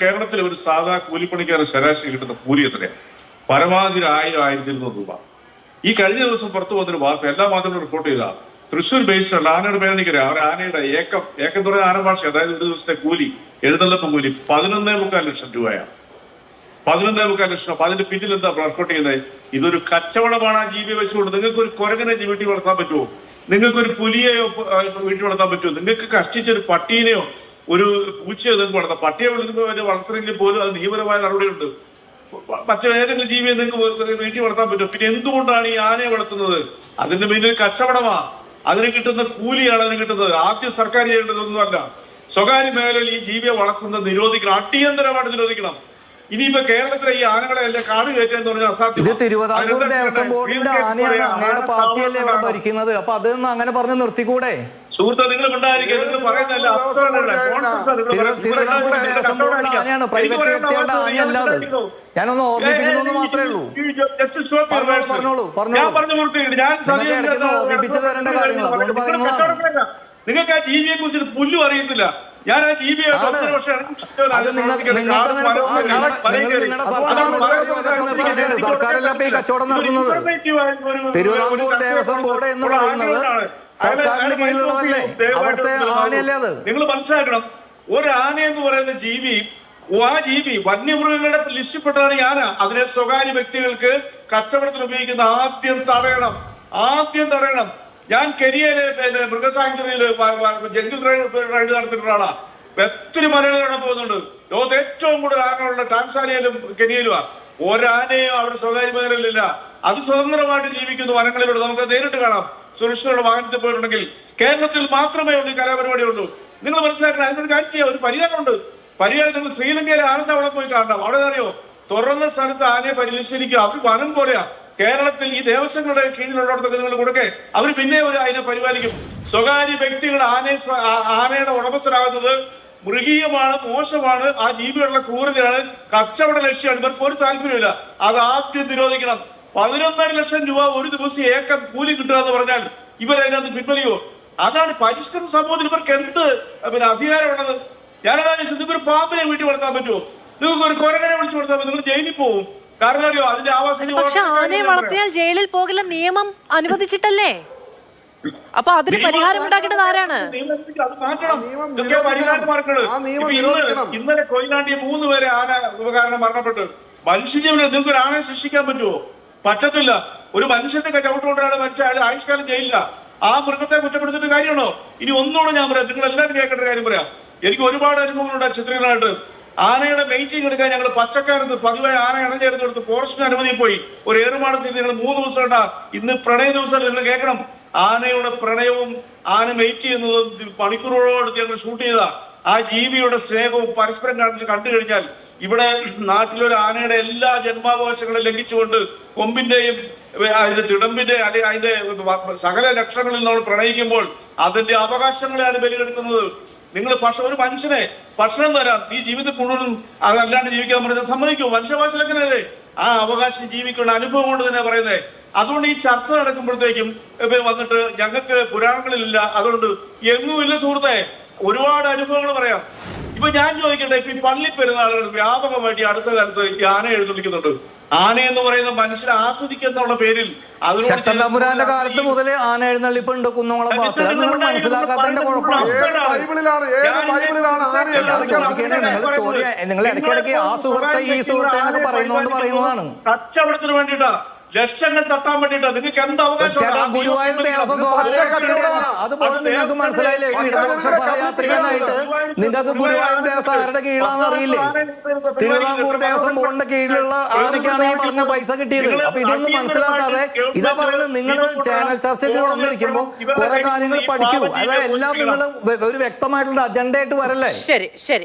കേരളത്തിലെ ഒരു സാധാ കൂലിപ്പണിക്കാരൻ ശരാശരി കിട്ടുന്ന കൂലി എത്രയാണ് പരമാവധി ആയിരം ആയിരത്തി ഇരുന്നൂറ് രൂപ. ഈ കഴിഞ്ഞ ദിവസം പുറത്തു വന്നൊരു വാർത്ത എല്ലാ മാധ്യമങ്ങളും റിപ്പോർട്ട് ചെയ്ത തൃശ്ശൂർ ബേസിലുള്ള ആനയുടെ പേര് എനിക്കറിയാം. അവർ ആനയുടെ ഏക്കം ഏക്കം എന്ന് ആന ഭാഷ അതായത് ഒരു ദിവസത്തെ കൂലി എഴുന്നള്ളപ്പം കൂലി പതിനൊന്നേ മുക്കാൽ ലക്ഷം രൂപയാണ്. പതിനൊന്നേ മുക്കാൽ ലക്ഷം അപ്പൊ അതിന്റെ പിന്നിൽ എന്താ വർക്കൗട്ട് ചെയ്യുന്നത് ഇതൊരു കച്ചവടമാണ് ആ ജീവിയെ വെച്ചുകൊണ്ട്. നിങ്ങൾക്ക് ഒരു കുരങ്ങനെ വീട്ടിൽ വളർത്താൻ പറ്റുമോ? നിങ്ങൾക്ക് ഒരു പുലിയെയോ വീട്ടിൽ വളർത്താൻ പറ്റുമോ? നിങ്ങൾക്ക് കഷ്ടിച്ചൊരു പട്ടീനെയോ ഒരു പൂച്ച നിങ്ങൾക്ക് വളർത്താം. പട്ടിയെ വളർത്തുമ്പോൾ വളർത്തണമെങ്കിൽ പോലും അത് നിയമപരമായ നടപടിയുണ്ട് മറ്റു ഏതെങ്കിലും ജീവിയെ നിങ്ങൾക്ക് വീട്ടിൽ വളർത്താൻ പറ്റും പിന്നെ എന്തുകൊണ്ടാണ് ഈ ആനയെ വളർത്തുന്നത്? അതിന്റെ പിന്നിൽ കച്ചവടമാ. അതിന് കിട്ടുന്ന കൂലിയാണ് അതിന് കിട്ടുന്നത്. ആദ്യം സർക്കാർ ചെയ്യേണ്ടതൊന്നുമല്ല. സ്വകാര്യ മേഖലയിൽ ഈ ജീവിയെ വളർത്തുന്നത് നിരോധിക്കണം. അടിയന്തരമായിട്ട് നിരോധിക്കണം. ഇനിയിപ്പോ കേരളത്തിലെ ഈ ആനകളെ അല്ലെ കാട് കയറ്റാന്ന് എന്ന് പറഞ്ഞാൽ അസാധ്യം ഇത് തിരുവിതാംകൂർ ദേവസ്വം ബോർഡിന്റെ ആനയാണ് അങ്ങയുടെ പാർട്ടിയല്ലേ ഇവിടെ ഭരിക്കുന്നത്? അപ്പൊ അതൊന്നും അങ്ങനെ പറഞ്ഞ് നിർത്തിക്കൂടെ? സുഹൃത്തെ നിങ്ങൾ ഉണ്ടായിരിക്കുക നിങ്ങൾ പറയുന്നതല്ല പറയുന്നത്. തിരുവിതാംകൂർ ദേവസ്വം ബോർഡിന്റെ ആനയാണ് പ്രൈവറ്റ് വ്യക്തികളുടെ ആനയല്ല അത്. ഞാനൊന്ന് ഓർമ്മിപ്പിക്കുന്നു മാത്രമേ ഉള്ളൂ. പറഞ്ഞോളൂ, പറഞ്ഞോളൂ, പറഞ്ഞോളൂ. ഞാൻ പറഞ്ഞു പൂർത്തിയാക്കി. ഞാൻ നിങ്ങൾക്ക് ഇടയ്ക്കൊന്ന് ഓർമ്മിപ്പിച്ച് തരേണ്ട കാര്യങ്ങൾ, അതുകൊണ്ട് നിങ്ങൾ നിങ്ങൾക്ക് ആ ജീവിയെ കുറിച്ച് പുല്ലും അറിയത്തില്ല. ഞാൻ ആ. സർക്കാരല്ല ഈ കച്ചവടം നടത്തുന്നത്. ഒരു- തിരുവിതാംകൂർ ദേവസ്വം ബോർഡ് എന്ന് പറയുന്നത് ആനയോടാണ്. സർക്കാരിന്റെ കീഴിലുള്ളതല്ലേ? അവിടുത്തെ ആനയല്ലേ അത്? നിങ്ങൾ മനസ്സിലാക്കണം ഒരു ആന എന്ന് പറയുന്ന ജീവി ആ ജീവി വന്യമൃഗങ്ങളുടെ ലിസ്റ്റിൽപ്പെട്ടതാണ് ഞാൻ ആന അതിനെ സ്വകാര്യ വ്യക്തികൾക്ക് കച്ചവടത്തിന് ഉപയോഗിക്കുന്ന ആദ്യം തടയണം ആദ്യം തടയണം ഞാൻ കെരിയയിലെ പിന്നെ മൃഗസാങ്ച്വറിയിൽ ജംഗിൾ റൈഡ് നടത്തിയിട്ടുള്ള ആളാ. ഒത്തിരി മലകൾ അവിടെ പോകുന്നുണ്ട്. ലോകത്ത് ഏറ്റവും കൂടുതൽ ആനകളുള്ള ടാൻസാനിയയിലും കെനിയയിലുമാ. ഒരാനയും അവിടെ സ്വകാര്യ മേഖലയിലില്ല. അത് സ്വതന്ത്രമായിട്ട് ജീവിക്കുന്നു വനങ്ങളിലൂടെ നമുക്ക് നേരിട്ട് കാണാം. സുരക്ഷിതരുടെ വാഹനത്തിൽ പോയിട്ടുണ്ടെങ്കിൽ കേരളത്തിൽ മാത്രമേ ഉള്ളൂ കലാപരിപാടി ഉള്ളൂ നിങ്ങൾ മനസ്സിലാക്കണം അതിനൊരു കാര്യം ചെയ്യാം. ഒരു പരിഹാരമുണ്ട്. പരിഹാരം നിങ്ങൾ ശ്രീലങ്കയിലെ ആനന്ദ അവിടെ പോയി കാണണം. അവിടെ അറിയോ? തുറന്ന സ്ഥലത്ത് ആനയെ പരിശീലിക്കുക അവർക്ക് വനം പോലെയാ. കേരളത്തിൽ ഈ ദേവസ്വങ്ങളുടെ കീഴിലുള്ളിടത്തൊക്കെ നിങ്ങൾ കൊടുക്കെ അവർ പിന്നെ ഒരു അതിനെ പരിപാലിക്കും. സ്വകാര്യ വ്യക്തികൾ ആനയെ ആനയുടെ ഉടമസ്ഥരാകുന്നത് മൃഗീയമാണ് മോശമാണ് ആ ജീവികളുടെ ക്രൂരതയാണ് കച്ചവട ലക്ഷ്യമാണ്. ഇവർക്ക് ഒരു താല്പര്യമില്ല അത് ആദ്യം നിരോധിക്കണം. പതിനൊന്നര ലക്ഷം രൂപ ഒരു ദിവസം ഏക്കം കൂലി കിട്ടുക എന്ന് പറഞ്ഞാൽ ഇവരതിനകത്ത് പിൻവലിയോ? അതാണ് പരിഷ്കരണ സമൂഹത്തിൽ ഇവർക്ക് എന്ത് പിന്നെ അധികാരമുള്ളത്? ഞാനതാ ഇവർ പാമ്പിനെ വീട്ടിൽ വളർത്താൻ പറ്റുമോ? നിങ്ങൾക്ക് ഒരു കൊരകനെ വിളിച്ചു പറ്റും നിങ്ങൾ ജയിലിൽ പോകും കാരണം അറിയോ അതിന്റെ ആവാസം പക്ഷെ ആനയെ വളർത്തിയാൽ ജയിലിൽ പോകില്ല നിയമം അനുവദിച്ചിട്ടല്ലേ? അപ്പൊ അതിന് പരിഹാരം ഉണ്ടാക്കേണ്ടത് ആരാണ്? ഇന്നലെ-. കൊയിലാണ്ടി മൂന്ന് പേരെ ആന ഉപകാരണം മരണപ്പെട്ടു. മനുഷ്യജീവനെ നിങ്ങൾക്ക് ഒരു ആനയെ ശിക്ഷിക്കാൻ പറ്റുമോ? പറ്റത്തില്ല. ഒരു മനുഷ്യന്റെ ചവിട്ടുകൊണ്ട് ഒരാൾ മരിച്ച അയാൾ ആയുഷ്കാലം ജയിലില്ല. ആ മൃഗത്തെ കുറ്റപ്പെടുത്തിട്ട് കാര്യമാണോ? ഇനി ഒന്നുകൂടെ ഞാൻ പറയാം. നിങ്ങൾ എല്ലാവരും കേൾക്കേണ്ട കാര്യം പറയാം. എനിക്ക് ഒരുപാട് അനുഭവങ്ങളുണ്ട് ചിത്രീകരണമായിട്ട്. ആനയുടെ മെയിന്റെയിൻ എടുക്കാൻ ഞങ്ങൾ പച്ചക്കാരത്ത് പതിവായി ആന ഇണഞ്ഞേർന്ന് കൊടുത്ത് ഫോറസ്റ്റിന് അനുമതി പോയി. ഒരു ഏറുമാടത്തിൽ നിങ്ങൾ മൂന്ന് ദിവസം ഉണ്ടാ. ഇന്ന് പ്രണയ ദിവസം നിങ്ങൾ കേൾക്കണം? ആനയുടെ പ്രണയവും ആന മെയിറ്റ് ചെയ്യുന്നതും മണിക്കൂറുകളോട് ഞങ്ങൾ ഷൂട്ട് ചെയ്താ ആ ജീവിയുടെ സ്നേഹവും പരസ്പരം കണ്ടു കഴിഞ്ഞാൽ ഇവിടെ നാട്ടിലൊരു ആനയുടെ എല്ലാ ജന്മാവകാശങ്ങളും ലംഘിച്ചുകൊണ്ട് കൊമ്പിന്റെയും അതിന്റെ തിടമ്പിന്റെ അല്ലെ അതിന്റെ സകല ലക്ഷണങ്ങളിൽ നമ്മൾ പ്രണയിക്കുമ്പോൾ അതിന്റെ അവകാശങ്ങളെയാണ് ബലിയെടുക്കുന്നത് നിങ്ങൾ ഒരു മനുഷ്യനെ ഭക്ഷണം തരാം നീ ജീവിതം മുഴുവനും അതല്ലാണ്ട് ജീവിക്കാൻ പറഞ്ഞാൽ സമ്മതിക്കും. മനുഷ്യഭാഷയിലെങ്ങനെയല്ലേ ആ അവകാശം ജീവിക്കുന്ന അനുഭവം കൊണ്ട് തന്നെ പറയുന്നത് അതുകൊണ്ട് ഈ ചർച്ച നടക്കുമ്പോഴത്തേക്കും വന്നിട്ട് ഞങ്ങൾക്ക് പുരാണങ്ങളിലില്ല. അതുകൊണ്ട് എങ്ങുമില്ല സുഹൃത്തെ. ഒരുപാട് അനുഭവങ്ങൾ പറയാം. ഇപ്പൊ ഞാൻ ചോദിക്കട്ടെ ഇപ്പൊ ഈ പള്ളി പെരുന്നാളുകൾ വ്യാപകമായിട്ട് അടുത്ത കാലത്ത് ഈ ആന എഴുന്നള്ളിക്കുന്നുണ്ട്. ആന എന്ന് പറയുന്ന മനുഷ്യരെ ആസ്വദിക്കുന്നുള്ള പേരിൽ അതിനോട് ശക്തൻ തമ്പുരാന്റെ കാലത്ത് മുതലേ ആന എഴുന്നള്ളിപ്പുണ്ട് കുന്നോളം ഭാഗത്ത്. അത് നിങ്ങൾ മനസ്സിലാക്കാത്തതിന്റെ കുഴപ്പമാണ് ബൈബിളിലാണ്? ഏത് ബൈബിളിലാണ് ആനയെ അല്ല, എഴുന്നള്ളിക്കാൻ നിങ്ങൾ ചോദ്യം നിങ്ങൾ ഇടയ്ക്കിടയ്ക്ക് ആ സുഹൃത്തെ ഈ സുഹൃത്തെ എന്നൊക്കെ പറയുന്നോണ്ട് പറയുന്നതാണ് കച്ചവടത്തിന് വേണ്ടിട്ടാ ലക്ഷങ്ങൾ തട്ടാൻ വേണ്ടിട്ടാ നിങ്ങൾക്ക് എന്ത് അവകാശം ഗുരുവായൂർ വ്യക്തിയുടെയല്ല അതുപോലെ നിങ്ങൾക്ക് മനസ്സിലായില്ലേ? ഇടതുപക്ഷ സഹയാത്രികനായിട്ട് നിങ്ങൾക്ക് ഗുരുവായൂർ ദേവസ്വം ആരുടെ കീഴിലാണെന്ന് അറിയില്ലേ തിരുവിതാംകൂർ ദേവസ്വം ബോർഡിന്റെ കീഴിലുള്ള ആരൊക്കെയാണ് ഈ പറഞ്ഞ പൈസ കിട്ടിയത്. അപ്പൊ ഇതൊന്നും മനസ്സിലാക്കാതെ ഇതാ പറയുന്നത് നിങ്ങൾ ചാനൽ ചർച്ചയ്ക്ക് വന്നിരിക്കുമ്പോൾ കുറെ കാര്യങ്ങൾ പഠിക്കൂ. അതായത് എല്ലാം നിങ്ങൾ ഒരു വ്യക്തമായിട്ടുള്ള അജണ്ട ആയിട്ട് വരല്ലേ? ശരി ശരി.